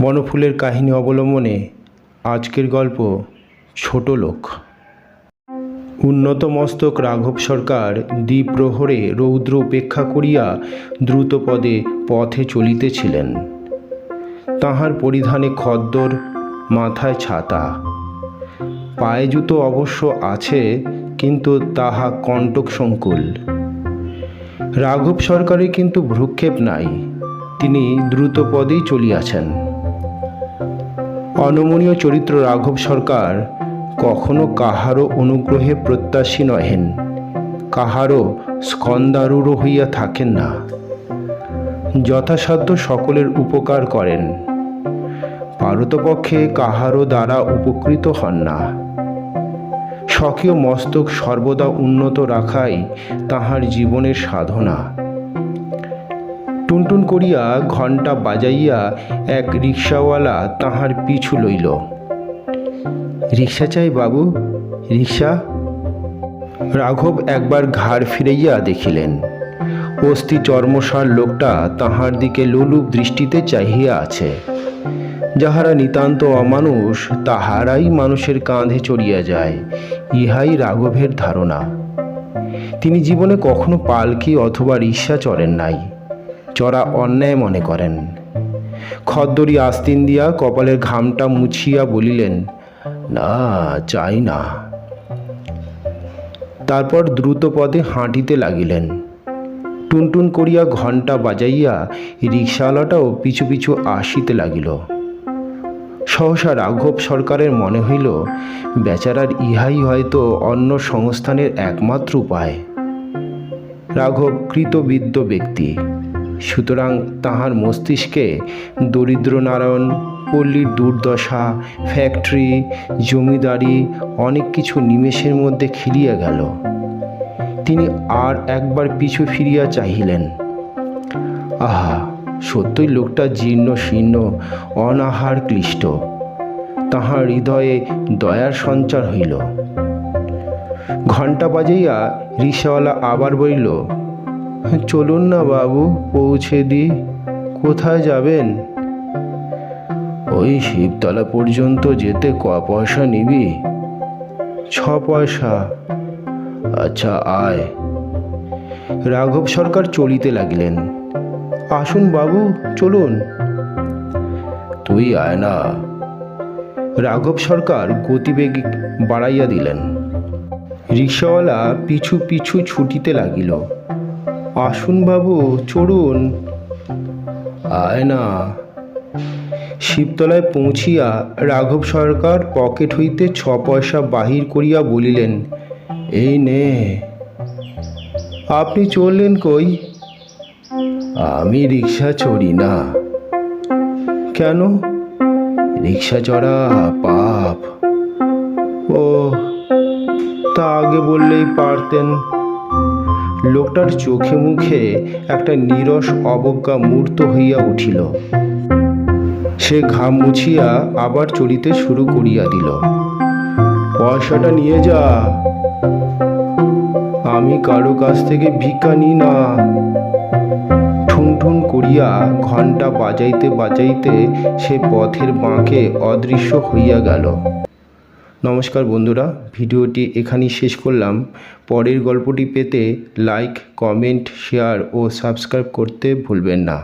বনফুলের কাহিনী অবলম্বনে আজকের গল্প ছোট লোক উন্নত মস্তক রাঘব সরকার দ্বিপ্রহরে রৌদ্র উপেক্ষা করিয়া দ্রুতপদে পথে চলিতেছিলেন। তাহার পরিধানে খদ্দর, মাথায় ছাতা। পায়ে জুতো অবশ্য আছে, কিন্তু তাহা কণ্টক সংকুল। রাঘব সরকারের কিন্তু ভ্রুক্ষেপ নাই, তিনি দ্রুতপদেই চলিয়াছেন। অনমনীয় চরিত্র রাঘব সরকার কখনো কাহারও অনুগ্রহে প্রত্যাশী নহেন, কাহারও স্কন্দারূঢ় হইয়া থাকেন না। যথাসাধ্য সকলের উপকার করেন, পারতপক্ষে কাহারও দ্বারা উপকৃত হন না। স্বকীয় মস্তক সর্বদা উন্নত রাখাই তাহার জীবনের সাধনা। টুনটুন করিয়া ঘণ্টা বাজাইয়া এক রিক্সাওয়ালা তাহার পিছু লইল। রিক্সা চাই বাবু, রিক্সা? রাঘব একবার ঘাড় ফিরাইয়া দেখিলেন। অস্থি চর্মসার লোকটা তাহার দিকে লোলুপ দৃষ্টিতে চাহিয়া আছে। যাহারা নিতান্ত অমানুষ, তাহারাই মানুষের কাঁধে চড়িয়া যায়, ইহাই রাঘবের ধারণা। তিনি জীবনে কখনো পালকি অথবা রিক্সা চড়েন নাই। চড়া অন্যায় মনে করেন। খদ্দরি আস্তিন দিয়া কপালের ঘামটা মুছিয়া বলিলেন, না, চাই না। তারপর দ্রুত পদে হাঁটিতে লাগিলেন। টুনটুন করিয়া ঘণ্টা বাজাইয়া রিক্সাওয়ালাটাও পিছু পিছু আসিতে লাগিল। সহসা রাঘব সরকারের মনে হইল, বেচারার ইহাই হয়তো অন্য সংস্থানের একমাত্র উপায়। রাঘব কৃতবিদ্য ব্যক্তি। সুতরাং তাহার মস্তিষ্কে দরিদ্র নারায়ণ পল্লীর দুর্দশা ফ্যাক্টরি জমিদারি, অনেক কিছু নিমেষের মধ্যে খিলিয়া গেল। তিনি আর একবার পিছু ফিরিয়া চাহিলেন। আহা, সত্যই লোকটা জীর্ণ শীর্ণ, অনাহার ক্লিষ্ট। তাহার হৃদয়ে দয়ার সঞ্চার হইল। ঘণ্টা বাজাইয়া রিক্সাওয়ালা আবার বলিল চলুন না বাবু, পৌঁছে দি। কোথায় যাবেন? ওই শিবতলা পর্যন্ত যেতে ক পয়সা নিবি? ছ পয়সা। আচ্ছা আয়। রাঘব সরকার চলিতে লাগিলেন। আসুন বাবু, চলুন। তুই আয় না। রাঘব সরকার গতিবেগ বাড়াইয়া দিলেন। রিক্সাওয়ালা পিছু পিছু ছুটিতে লাগিল। আসুন বাবু চড়ুন। আয় না শিবতলায় পৌঁছিয়া রাঘব সরকার পকেট হইতে ছ পয়সা বাহির করিয়া বলিলেন, এই নে। আপনি চললেন কই? আমি রিক্সা চড়ি না। কেন? রিক্সা চড়া, পাপ। ও তা আগে বললেই পারতেন। লোকটার চোখে মুখে একটা নিরস অবজ্ঞা মূর্ত হইয়া উঠিল। সে ঘাম মুছিয়া আবার চলিতে শুরু করিয়া দিল। পয়সাটা নিয়ে যা। আমি কারও কাছ থেকে ভিক্ষা নি না। ঠুনঠুন করিয়া ঘণ্টা বাজাইতে বাজাইতে সে পথের বাঁকে অদৃশ্য হইয়া গেল। নমস্কার বন্ধুরা, ভিডিওটি এখানেই শেষ করলাম। পরের গল্পটি পেতে লাইক কমেন্ট শেয়ার ও সাবস্ক্রাইব করতে ভুলবেন না।